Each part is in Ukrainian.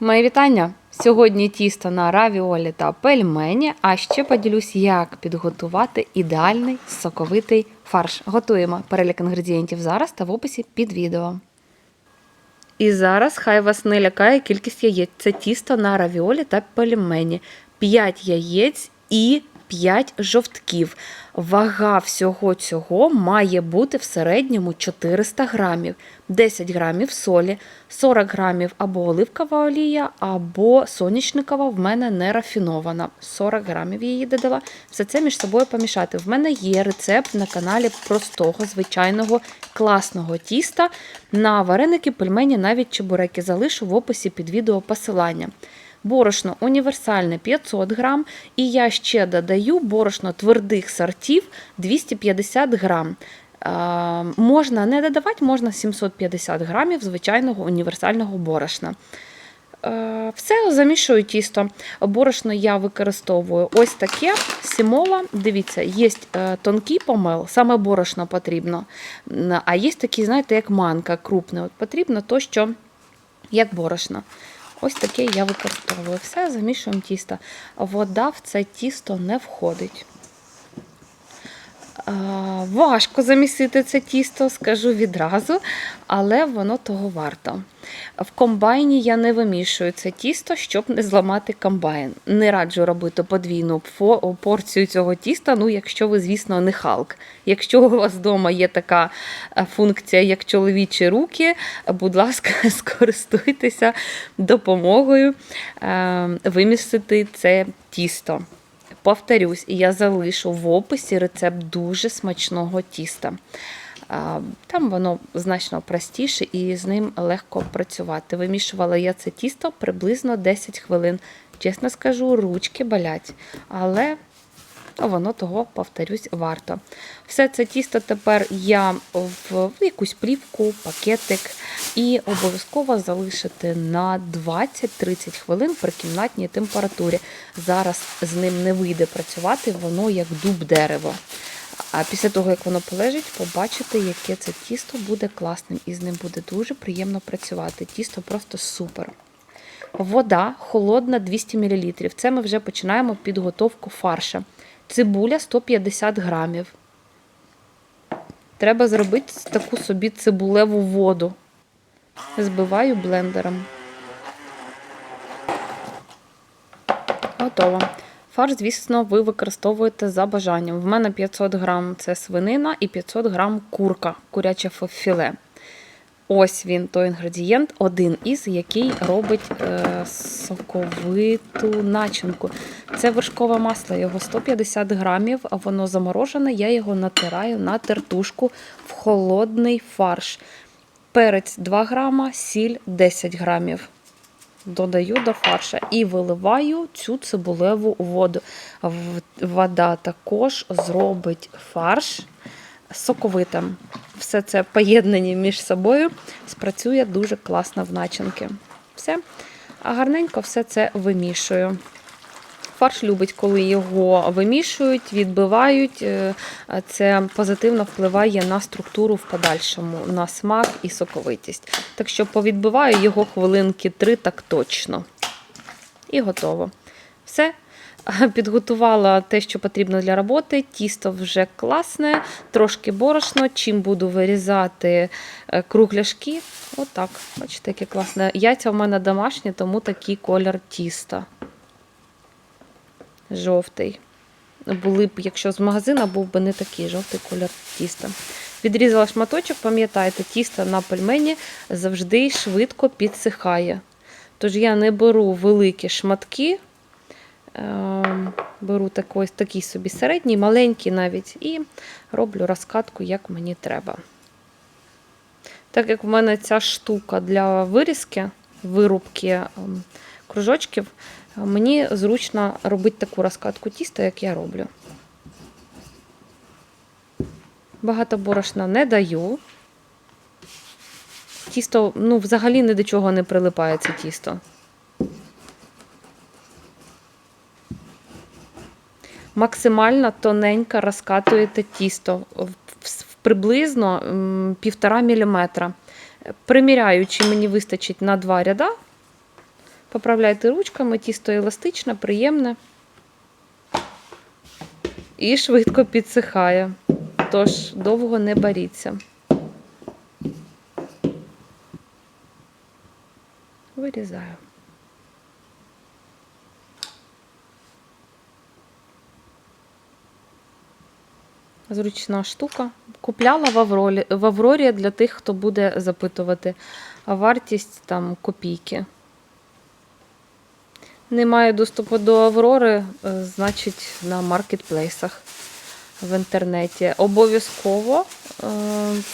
Мої вітання! Сьогодні тісто на равіолі та пельмені, а ще поділюсь, як підготувати ідеальний соковитий фарш. Готуємо перелік інгредієнтів зараз та в описі під відео. І зараз хай вас не лякає кількість яєць. Це тісто на равіолі та пельмені. 5 яєць і 5 жовтків. Вага всього цього має бути в середньому 400 грамів, 10 грамів солі, 40 грамів або оливкова олія, або соняшникова в мене не рафінована. 40 грамів її додала. Все це між собою помішати. В мене є рецепт на каналі простого, звичайного, класного тіста на вареники, пельмені, навіть чебуреки. Залишу в описі під відео посилання. Борошно універсальне 500 грам, і я ще додаю борошно твердих сортів 250 грам. Е, можна не додавати, можна 750 грамів звичайного універсального борошна. Е, все замішую тісто. Борошно я використовую ось таке сімола. Дивіться, є е, тонкий помел, саме борошно потрібно. А є такі, знаєте, як манка крупне. От Потрібно то, що як борошно. Ось таке я використовую. Все, замішуємо тісто. Вода в це тісто не входить. Важко замісити це тісто, скажу відразу, але воно того варто. В комбайні я не вимішую це тісто, щоб не зламати комбайн. Не раджу робити подвійну порцію цього тіста, ну, якщо ви, звісно, не халк. Якщо у вас вдома є така е, функція, як чоловічі руки, будь ласка, скористуйтеся допомогою е, вимісити це тісто. Повторюсь, і я залишу в описі рецепт дуже смачного тіста. Там воно значно простіше і з ним легко працювати. Вимішувала я це тісто приблизно 10 хвилин. Чесно скажу, ручки болять, але воно того, повторюсь, варто. Все це тісто тепер я в якусь плівку, пакетик і обов'язково залишити на 20-30 хвилин при кімнатній температурі. Зараз з ним не вийде працювати, воно як дуб дерево. А після того, як воно полежить, побачите, яке це тісто буде класним, і з ним буде дуже приємно працювати. Тісто просто супер. Вода холодна 200 мл. Це ми вже починаємо підготовку фарша. Цибуля 150 грамів. Треба зробити таку собі цибулеву воду. Збиваю блендером. Готово. Фарш, звісно, ви використовуєте за бажанням. В мене 500 грам це свинина і 500 грам курка, куряче філе. Ось він, той інгредієнт, один із, який робить е, соковиту начинку. Це вершкове масло, його 150 грамів, воно заморожене, я його натираю на тертушку в холодний фарш. Перець 2 грама, сіль 10 грамів. Додаю до фарша і виливаю цю цибулеву воду. Вода також зробить фарш соковитим. Все це поєднані між собою, спрацює дуже класно в начинки. Все. А гарненько все це вимішую. Фарш любить, коли його вимішують, відбивають. Е, це позитивно впливає на структуру в подальшому, на смак і соковитість. Так що повідбиваю його хвилинки три так точно. І готово. Все. Підготувала те, що потрібно для роботи. Тісто вже класне, трошки борошно. Чим буду вирізати е, кругляшки. Отак. Бачите, яке класне. Яйця в мене домашні, тому такий колір тіста. Жовтий. Були б, якщо з магазина, був би не такий жовтий колір тіста. Відрізала шматочок, пам'ятаєте, тісто на пельмені завжди швидко підсихає. Тож я не беру великі шматки. Ем, беру такий, такий собі середній, маленький навіть, і роблю розкатку, як мені треба. Так як в мене ця штука для вирізки, вирубки ем, кружочків, мені зручно робити таку розкатку тіста, як я роблю. Багато борошна не даю. Тісто, ну, взагалі ні до чого не прилипає це тісто. Максимально тоненько розкатуєте тісто приблизно 1,5 мм. Приміряю, чи мені вистачить на два ряда. Поправляйте ручками, тісто еластичне, приємне і швидко підсихає. Тож довго не боріться. Вирізаю. Зручна штука. Купляла в Аврорі, в Аврорі для тих, хто буде запитувати. А вартість там копійки. Немає доступу до Аврори, е, значить на маркетплейсах в інтернеті. Обов'язково е,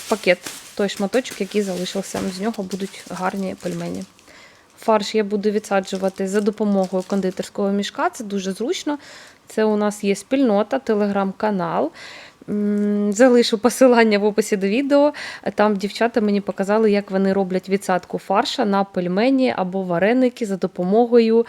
пакет той шматочок, який залишився. З нього будуть гарні пельмені. Фарш я буду відсаджувати за допомогою кондитерського мішка. Це дуже зручно. Це у нас є спільнота, телеграм-канал. Залишу посилання в описі до відео. Там дівчата мені показали, як вони роблять відсадку фарша на пельмені або вареники за допомогою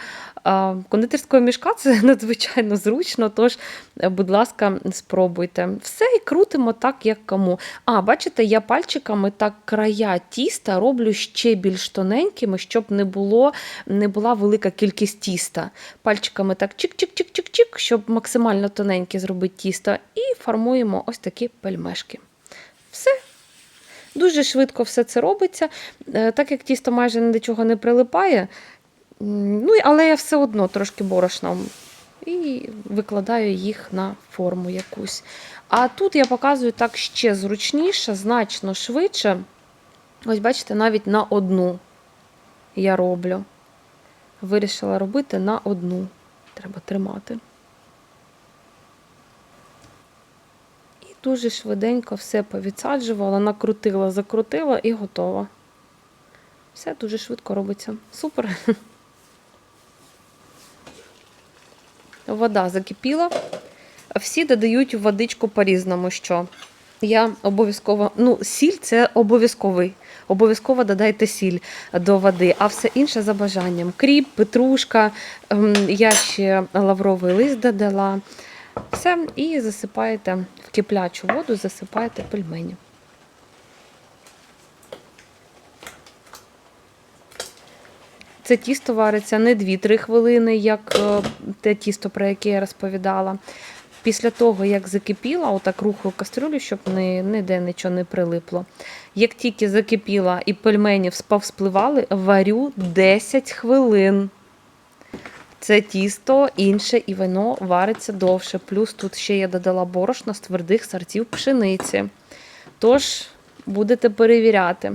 кондитерського мішка. Це надзвичайно зручно. Тож, будь ласка, спробуйте. Все і крутимо так, як кому. А, бачите, я пальчиками так края тіста роблю ще більш тоненькими, щоб не було не була велика кількість тіста. Пальчиками так чик-чик-чик-чик-чик, щоб максимально тоненьке зробити тісто, і формуємо ось такі пельмешки. Все. Дуже швидко все це робиться. Е, Так як тісто майже ні до чого не прилипає, ну, але я все одно трошки борошном і викладаю їх на форму якусь. А тут я показую так ще зручніше, значно швидше. Ось бачите, навіть на одну я роблю. Вирішила робити на одну. Треба тримати. Дуже швиденько все повідсаджувала, накрутила, закрутила і готова. Все дуже швидко робиться. Супер. Вода закипіла. Всі додають водичку по-різному, що я обов'язково, ну, сіль це обов'язковий. Обов'язково додайте сіль до води, а все інше за бажанням. Кріп, петрушка, ем, я ще лавровий лист додала. Все, і засипаєте в киплячу воду, засипаєте пельмені. Це тісто вариться не 2-3 хвилини, як е, те тісто, про яке я розповідала. Після того, як закипіла, отак рухаю кастрюлю, щоб ні, ніде нічого не прилипло. Як тільки закипіла і пельмені повспливали, варю 10 хвилин. Це тісто інше і воно вариться довше. Плюс тут ще я додала борошна з твердих сортів пшениці. Тож будете перевіряти.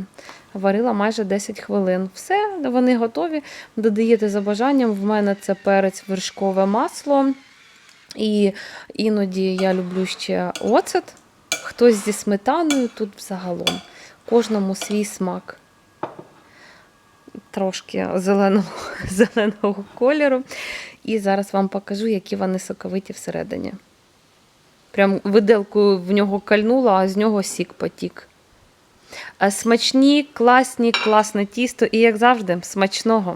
Варила майже 10 хвилин. Все, вони готові. Додаєте за бажанням. В мене це перець вершкове масло. І іноді я люблю ще оцет. Хтось зі сметаною тут взагалом. Кожному свій смак. Трошки зеленого, зеленого кольору. І зараз вам покажу, які вони соковиті всередині. Прям виделкою в нього кальнула, а з нього сік потік. Смачні, класні, класне тісто і, як завжди, смачного.